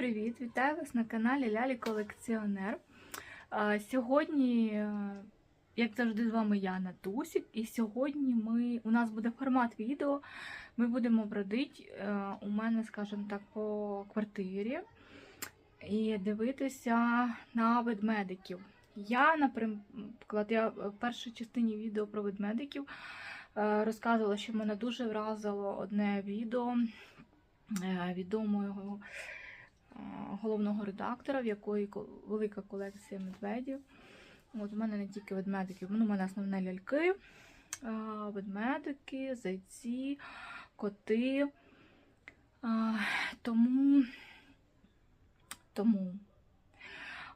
привіт! Вітаю вас на каналі Лялі Колекціонер. Сьогодні, е, як завжди, з вами я Натусік, і сьогодні ми, у нас буде формат відео. Ми будемо бродити е, у мене, скажімо так, по квартирі і дивитися на ведмедиків. Я, наприклад, я в першій частині відео про ведмедиків е, розказувала, що мене дуже вразило одне відео відомого головного редактора, в якої велика колекція медведів. От у мене не тільки ведмедики, ну, у мене основне ляльки, е, ведмедики, зайці, коти. Тому, тому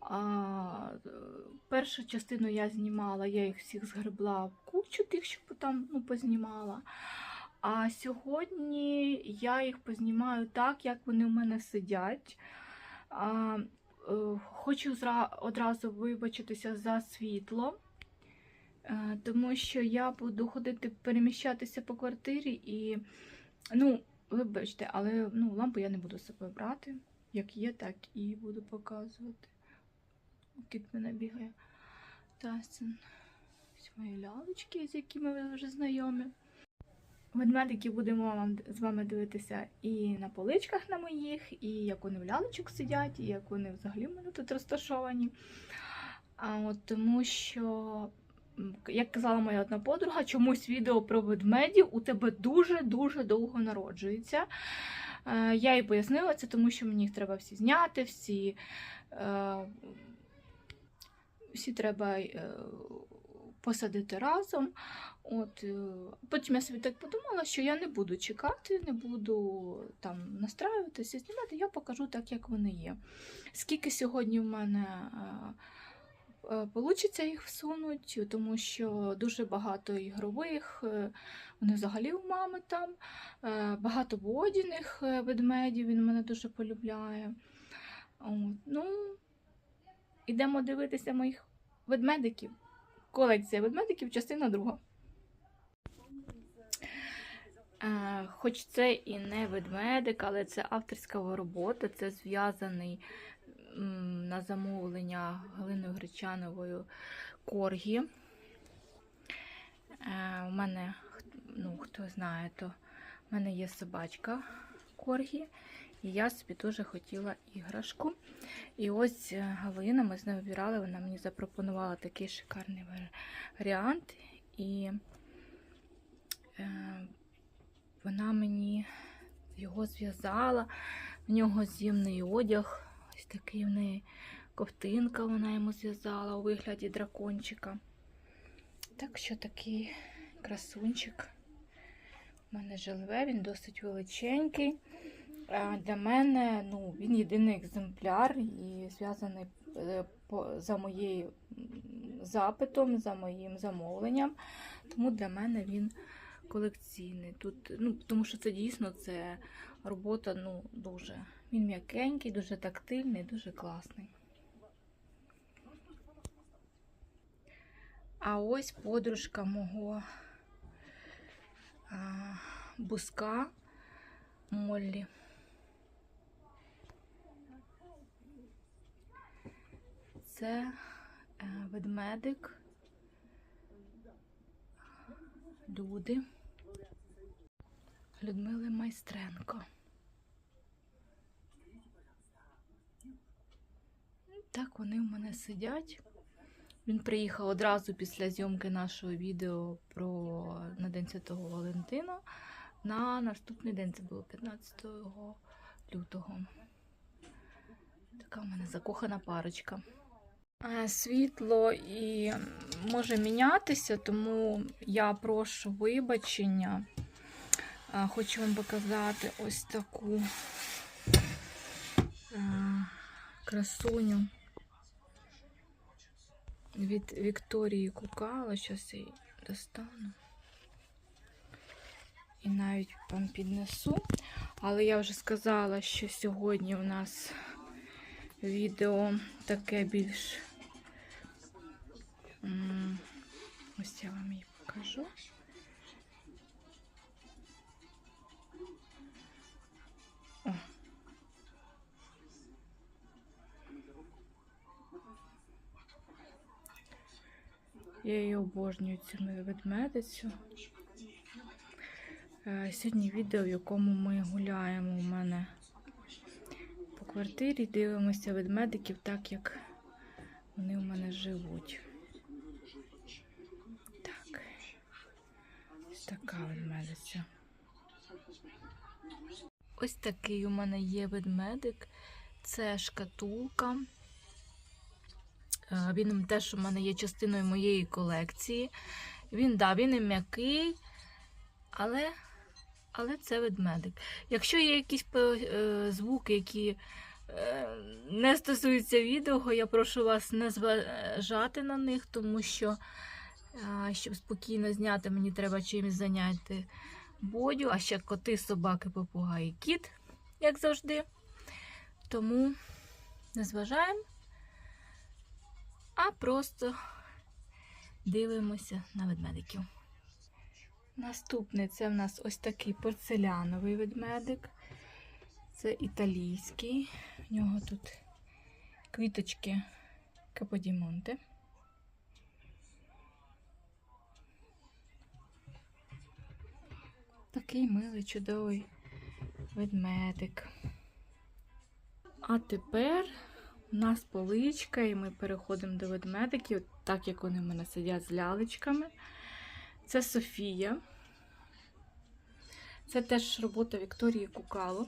а, першу частину я знімала, я їх всіх згребла в кучу тих, що там ну, познімала. А сьогодні я їх познімаю так, як вони в мене сидять. А, е, хочу одразу вибачитися за світло, е, тому що я буду ходити переміщатися по квартирі і, ну, вибачте, але ну, лампу я не буду з собою брати. Як є, так і буду показувати. Кіт мене бігає. Тасин. Ось мої лялечки, з якими ви вже знайомі. Ведмедики будемо з вами дивитися і на поличках на моїх, і як вони в лялечок сидять, і як вони взагалі в мене тут розташовані. А от тому що, як казала моя одна подруга, чомусь відео про ведмедів у тебе дуже-дуже довго народжується. Е, Я їй пояснила це, тому що мені їх треба всі зняти, всі, е, всі треба е, посадити разом. От, е, потім я собі так подумала, що я не буду чекати, не буду там настраюватися, знімати, я покажу так, як вони є. Скільки сьогодні в мене вийде їх всунуть, тому що дуже багато ігрових, е, вони взагалі у мами там, е, багато водяних е, ведмедів, він мене дуже полюбляє. От, ну, ідемо дивитися моїх ведмедиків. Колекція ведмедиків, частина друга. Хоч це і не ведмедик, але це авторська робота, це зв'язаний на замовлення Галиною Гречановою Коргі. У мене, ну, хто знає, то в мене є собачка Коргі, і я собі дуже хотіла іграшку. І ось е, Галина, ми з нею вибирали, вона мені запропонувала такий шикарний варіант. І е, вона мені його зв'язала, в нього з'ємний одяг, ось такий в неї ковтинка вона йому зв'язала у вигляді дракончика. Так що такий красунчик. У мене жилве, він досить величенький. А Для мене ну, він єдиний екземпляр і зв'язаний е, за моєю запитом, за моїм замовленням. Тому для мене він колекційний. Тут, ну, тому що це дійсно це робота ну, дуже. Він м'якенький, дуже тактильний, дуже класний. А ось подружка мого а, буска Моллі. Це е, ведмедик. Люди. Людмили Майстренко. Так вони в мене сидять. Він приїхав одразу після зйомки нашого відео про на День Святого Валентина. На наступний день це було 15 лютого. Така в мене закохана парочка. Е, Світло і може мінятися, тому я прошу вибачення. Е, Хочу вам показати ось таку е, красуню від Вікторії Кукала. Зараз її достану. І навіть вам піднесу. Але я вже сказала, що сьогодні у нас відео таке більш. Ось я вам її покажу. Я її обожнюю цю ведмедицю. Е, сьогодні відео, в якому ми гуляємо у мене по квартирі, дивимося ведмедиків так, як вони у мене живуть. Така ведмедиця. Ось такий у мене є ведмедик. Це шкатулка. Е, Він теж у мене є частиною моєї колекції. Він, да, він і м'який, але, але це ведмедик. Якщо є якісь е, звуки, які е, не стосуються відео, я прошу вас не зважати на них, тому що, щоб спокійно зняти, мені треба чимось зайняти бодю, а ще коти, собаки, попугаї, кіт, як завжди. Тому не зважаємо, а просто дивимося на ведмедиків. Наступний це в нас ось такий порцеляновий ведмедик. Це італійський. В нього тут квіточки каподімонте. Такий милий, чудовий ведмедик. А тепер у нас поличка, і ми переходимо до ведмедиків, так як вони в мене сидять з лялечками. Це Софія. Це теж робота Вікторії Кукало.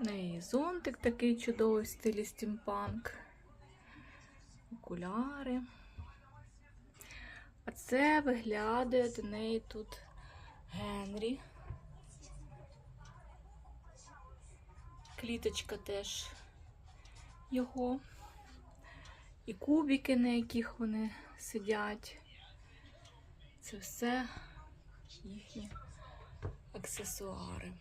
Неї зонтик такий чудовий в стилі стімпанк. Окуляри. А це виглядає до неї тут Генрі. Кліточка теж його. І кубики, на яких вони сидять. Це все їхні аксесуари.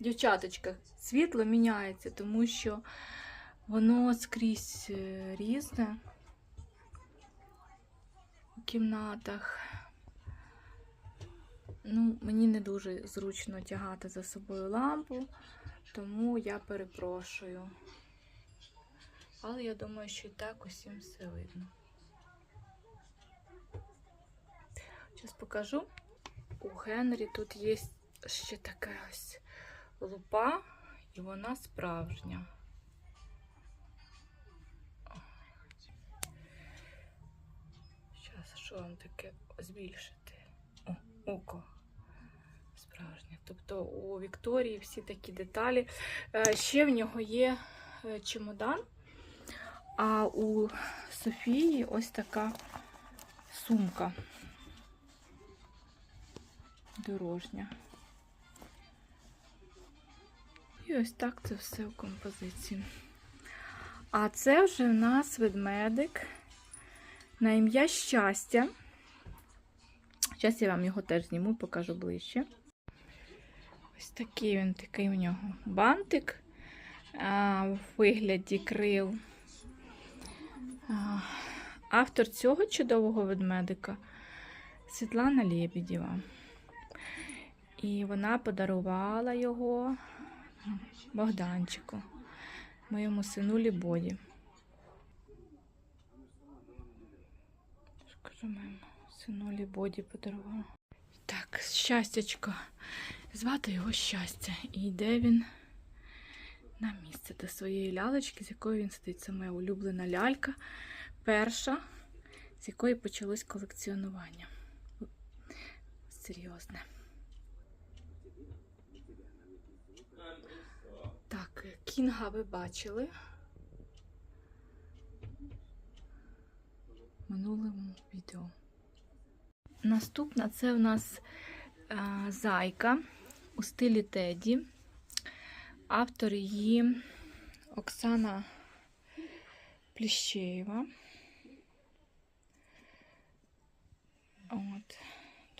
Дівчаточка, світло міняється, тому що воно скрізь е, різне у кімнатах. Ну, мені не дуже зручно тягати за собою лампу, тому я перепрошую. Але я думаю, що і так усім все видно. Зараз покажу. У Генрі тут є ще така ось лупа, і вона справжня. Зараз, що вам таке збільшити? О, око. Справжнє. Тобто у Вікторії всі такі деталі. Е, Ще в нього є е, чемодан, а у Софії ось така сумка дорожня. І ось так це все у композиції. А це вже в нас ведмедик на ім'я щастя. Зараз я вам його теж зніму, покажу ближче. Ось такий він такий у нього бантик а, в вигляді крил. А, автор цього чудового ведмедика Світлана Лєбідєва. І вона подарувала його Богданчику, моєму сину Лібоді. Скажу моєму сину Лібоді подарувала. Так, щастячко. Звати його щастя. І йде він на місце до своєї лялечки, з якою він сидить. Це моя улюблена лялька. Перша, з якої почалось колекціонування. Серйозне. Так, кінга ви бачили в минулому відео. Наступна це у нас а, зайка у стилі Теді. Автор її Оксана Пліщеєва. От,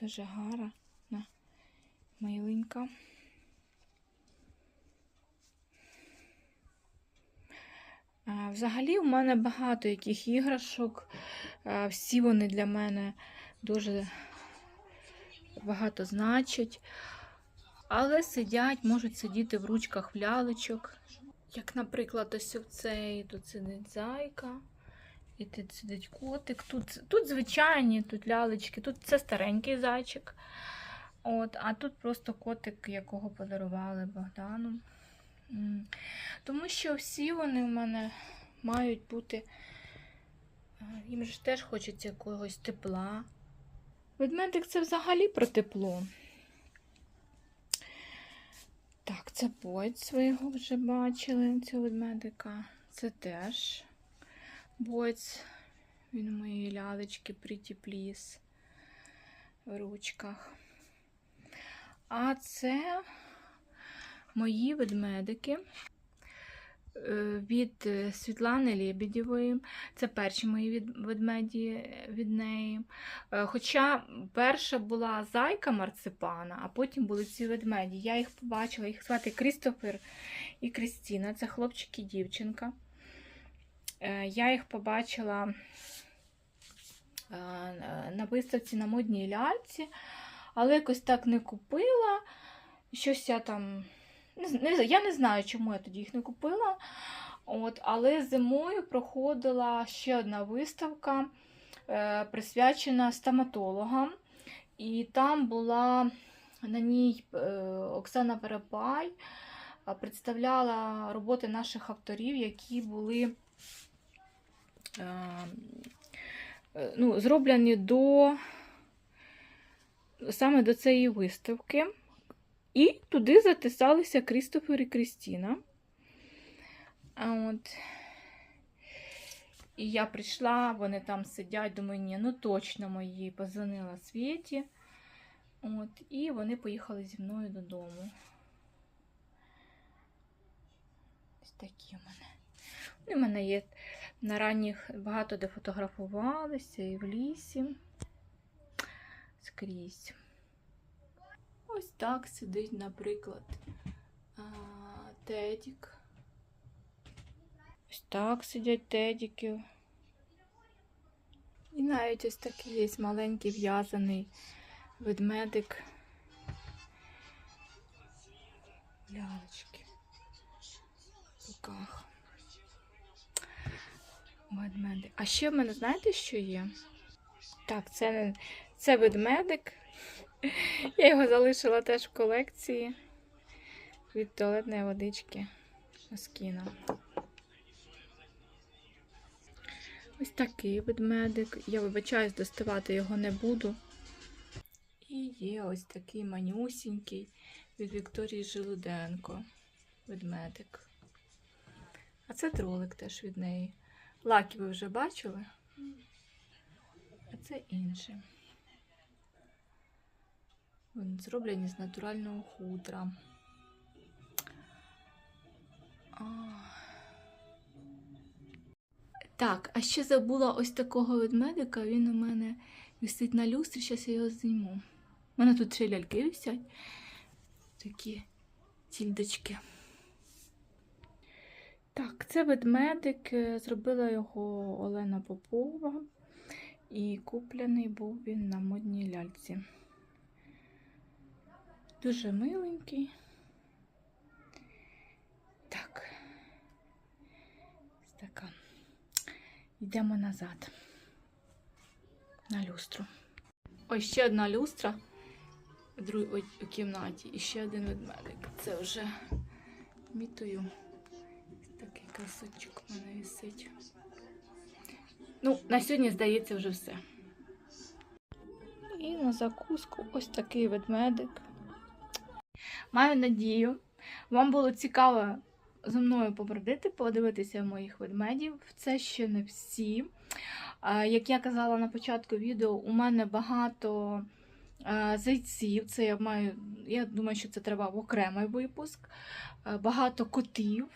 дуже гарна, миленька. А, Взагалі, у мене багато яких іграшок. Всі вони для мене дуже багато значать. Але сидять, можуть сидіти в ручках в лялечок. Як, наприклад, ось цей тут сидить зайка. І тут сидить котик. Тут, тут звичайні, тут лялечки, тут це старенький зайчик. От, а тут просто котик, якого подарували Богдану. Тому що всі вони в мене мають бути. е, Їм ж теж хочеться якогось тепла. Ведмедик це взагалі про тепло. Так, це Бойц, ви його вже бачили, цього ведмедика. Це теж Бойц. Він у моєї лялечки Please в ручках. А це мої ведмедики від е, Світлани Лебедєвої. Це перші мої від- ведмеді від неї. Е, Хоча перша була зайка марципана, а потім були ці ведмеді. Я їх побачила, їх звати Крістофер і Крістіна. Це хлопчик і дівчинка. Е, Я їх побачила е, на виставці на модній ляльці, але якось так не купила. Щось я там. Я не знаю, чому я тоді їх не купила. От, але зимою проходила ще одна виставка, е, присвячена стоматологам. І там була на ній е, Оксана Перепай е, представляла роботи наших авторів, які були е, е, ну, зроблені до саме до цієї виставки. І туди затисалися Крістофер і Крістіна. А от. І я прийшла, вони там сидять, думаю, ні, ну точно мої. Позвонила Світі. От, і вони поїхали зі мною додому. Ось такі в мене. Вони в мене є на ранніх багато де фотографувалися і в лісі. Скрізь. Ось так сидить, наприклад, Тедік. Ось так сидять тедіки. І навіть ось такий є маленький в'язаний ведмедик. Лялечки. В руках. Ведмедик. А ще в мене, знаєте, що є? Так, це, це ведмедик. Я його залишила теж в колекції від туалетної водички Москіна. Ось такий ведмедик. Я вибачаюсь, доставати його не буду. І є ось такий манюсінький від Вікторії Желуденко. Ведмедик. А це тролик теж від неї. Лаки ви вже бачили? А це інший. Вони зроблені з натурального хутра. Так, а ще забула ось такого ведмедика. Він у мене висить на люстрі, зараз я його зніму. У мене тут ще ляльки висять. Такі тільдочки. Так, це ведмедик. е, Зробила його Олена Попова. І куплений був він на модній ляльці. Дуже миленький. Так. Така. Йдемо назад. На люстру. Ось ще одна люстра в дру- у кімнаті і ще один ведмедик. Це вже мітою. Такий красочок в мене висить. Ну, на сьогодні, здається, вже все. І на закуску ось такий ведмедик. Маю надію, вам було цікаво зі мною побродити, подивитися моїх ведмедів. Це ще не всі. Як я казала на початку відео, у мене багато зайців. Це я маю, я думаю, що це треба в окремий випуск. Багато котів.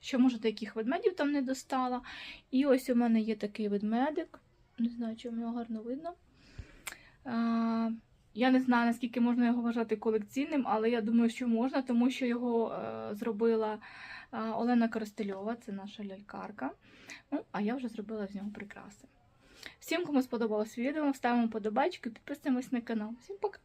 Що, може, деяких ведмедів там не достала. І ось у мене є такий ведмедик. Не знаю, чи вам його гарно видно. Я не знаю, наскільки можна його вважати колекційним, але я думаю, що можна, тому що його е, зробила е, Олена Коростельова, це наша лялькарка. Ну, а я вже зробила з нього прикраси. Всім, кому сподобалось відео, ставимо подобайку підписуємось на канал. Всім пока!